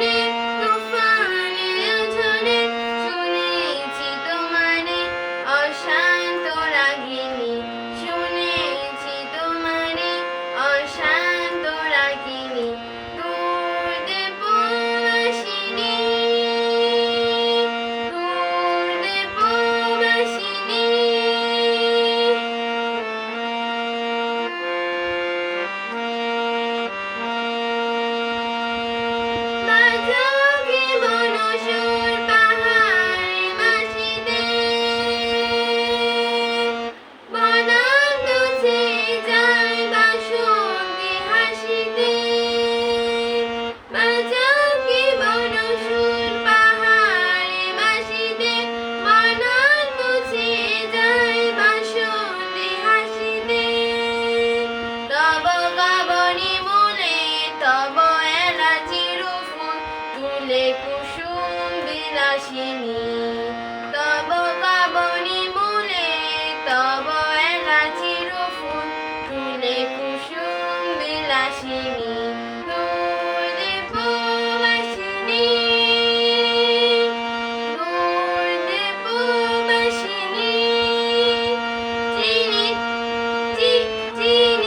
Friday. আসেনি। তব কাবনি মূলে তব এলাচির ফুল ফুলে কুসুম বিলাসিনী Ding!